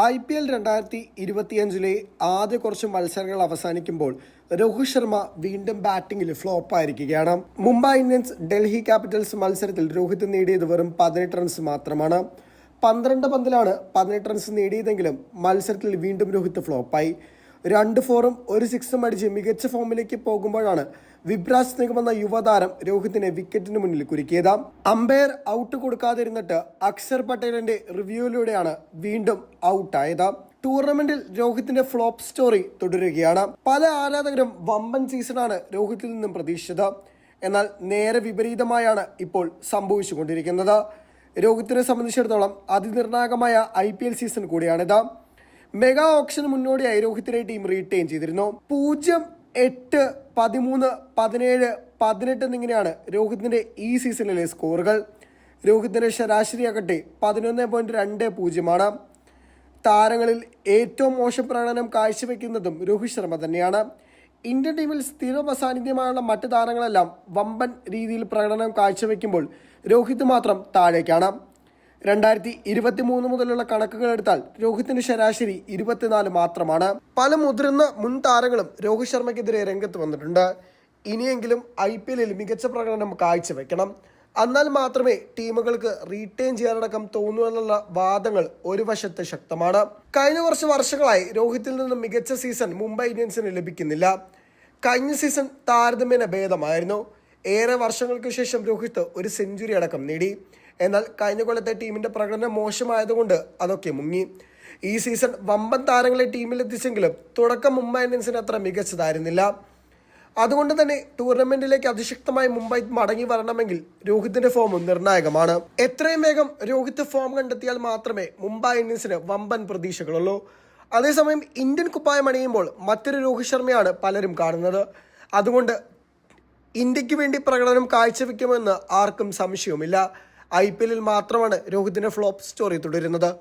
I P L രണ്ടായിരത്തി ഇരുപത്തിയഞ്ചിലെ ആദ്യ കുറച്ച് മത്സരങ്ങൾ അവസാനിക്കുമ്പോൾ രോഹിത് ശർമ്മ വീണ്ടും ബാറ്റിംഗിൽ ഫ്ലോപ്പ് ആയിരിക്കുകയാണ് മുംബൈ ഇന്ത്യൻസ് ഡൽഹി ക്യാപിറ്റൽസ് മത്സരത്തിൽ രോഹിത് നേടിയത് വെറും പതിനെട്ട് റൺസ് മാത്രമാണ്. പന്ത്രണ്ട് പന്തിലാണ് പതിനെട്ട് റൺസ് നേടിയതെങ്കിലും മത്സരത്തിൽ വീണ്ടും രോഹിത് ഫ്ലോപ്പായി. രണ്ട് ഫോറും ഒരു സിക്സും അടിച്ച് മികച്ച ഫോമിലേക്ക് പോകുമ്പോഴാണ് വിഭ്രാസ് നിഗം എന്ന യുവതാരം രോഹിത്തിനെ വിക്കറ്റിന് മുന്നിൽ കുരുക്കിയത്. അമ്പയർ ഔട്ട് കൊടുക്കാതിരുന്നിട്ട് അക്ഷർ പട്ടേലിന്റെ റിവ്യൂയിലൂടെയാണ് വീണ്ടും ഔട്ടായത് ടൂർണമെന്റിൽ രോഹിത്തിന്റെ ഫ്ലോപ്പ് സ്റ്റോറി തുടരുകയാണ്. പല ആരാധകരും വമ്പൻ സീസണാണ് രോഹിത്തിൽ നിന്നും പ്രതീക്ഷിച്ചത്. എന്നാൽ നേരെ വിപരീതമായാണ് ഇപ്പോൾ സംഭവിച്ചുകൊണ്ടിരിക്കുന്നത്. രോഹിത്തിനെ സംബന്ധിച്ചിടത്തോളം അതിനിർണായകമായ ഐ പി എൽ സീസൺ കൂടിയാണിത്. മെഗാ ഓപ്ഷന് മുന്നോടിയായി രോഹിത്തിനെ ടീം റീറ്റെയിൻ ചെയ്തിരുന്നു. പൂജ്യം എട്ട് പതിമൂന്ന് പതിനേഴ് പതിനെട്ട് എന്നിങ്ങനെയാണ് രോഹിത്തിന്റെ ഈ സീസണിലെ സ്കോറുകൾ. രോഹിത്തിന്റെ ശരാശരിയാകട്ടെ പതിനൊന്ന് പോയിന്റ് രണ്ട് പൂജ്യമാണ്. താരങ്ങളിൽ ഏറ്റവും മോശം പ്രകടനം കാഴ്ചവെക്കുന്നതും രോഹിത് ശർമ്മ തന്നെയാണ്. ഇന്ത്യൻ ടീമിൽ സ്ഥിര സാന്നിധ്യമായുള്ള മറ്റ് താരങ്ങളെല്ലാം വമ്പൻ രീതിയിൽ പ്രകടനം കാഴ്ചവെക്കുമ്പോൾ രോഹിത് മാത്രം താഴേക്കാണ്. രണ്ടായിരത്തി ഇരുപത്തി മൂന്ന് മുതലുള്ള കണക്കുകൾ എടുത്താൽ രോഹിത്തിന്റെ ശരാശരി ഇരുപത്തിനാല് മാത്രമാണ്. പല മുതിർന്ന മുൻ താരങ്ങളും രോഹിത് ശർമ്മയ്ക്കെതിരെ രംഗത്ത് വന്നിട്ടുണ്ട്. ഇനിയെങ്കിലും ഐ പി എല്ലിൽ മികച്ച പ്രകടനം കാഴ്ചവെക്കണം. എന്നാൽ മാത്രമേ ടീമുകൾക്ക് റീറ്റെയിൻ ചെയ്യാനടക്കം തോന്നൂ എന്നുള്ള വാദങ്ങൾ ഒരു വശത്ത് ശക്തമാണ്. കഴിഞ്ഞ കുറച്ച് വർഷങ്ങളായി രോഹിത്തിൽ നിന്നും മികച്ച സീസൺ മുംബൈ ഇന്ത്യൻസിന് ലഭിക്കുന്നില്ല. കഴിഞ്ഞ സീസൺ താരതമ്യേന ഭേദമായിരുന്നു. ഏറെ വർഷങ്ങൾക്ക് ശേഷം രോഹിത് ഒരു സെഞ്ചുറി അടക്കം നേടി. എന്നാൽ കഴിഞ്ഞ കൊല്ലത്തെ ടീമിന്റെ പ്രകടനം മോശമായതുകൊണ്ട് അതൊക്കെ മുങ്ങി. ഈ സീസൺ വമ്പൻ താരങ്ങളെ ടീമിലെത്തിച്ചെങ്കിലും തുടക്കം മുംബൈ ഇന്ത്യൻസിന് അത്ര മികച്ചതായിരുന്നില്ല. അതുകൊണ്ട് തന്നെ ടൂർണമെന്റിലേക്ക് അതിശക്തമായി മുംബൈ മടങ്ങി വരണമെങ്കിൽ രോഹിത്തിന്റെ ഫോം നിർണായകമാണ്. എത്രയും വേഗം രോഹിത് ഫോം കണ്ടെത്തിയാൽ മാത്രമേ മുംബൈ ഇന്ത്യൻസിന് വമ്പൻ പ്രതീക്ഷകളുള്ളൂ. അതേസമയം ഇന്ത്യൻ കുപ്പായം അണിയുമ്പോൾ മറ്റൊരു രോഹിത് ശർമ്മയാണ് പലരും കാണുന്നത്. അതുകൊണ്ട് ഇന്ത്യയ്ക്ക് വേണ്ടി പ്രകടനം കാഴ്ചവെക്കുമെന്ന് ആർക്കും സംശയവുമില്ല. ഐ മാത്രമാണ് രോഹിത്തിന്റെ ഫ്ലോപ്പ് സ്റ്റോറി തുടരുന്നത്.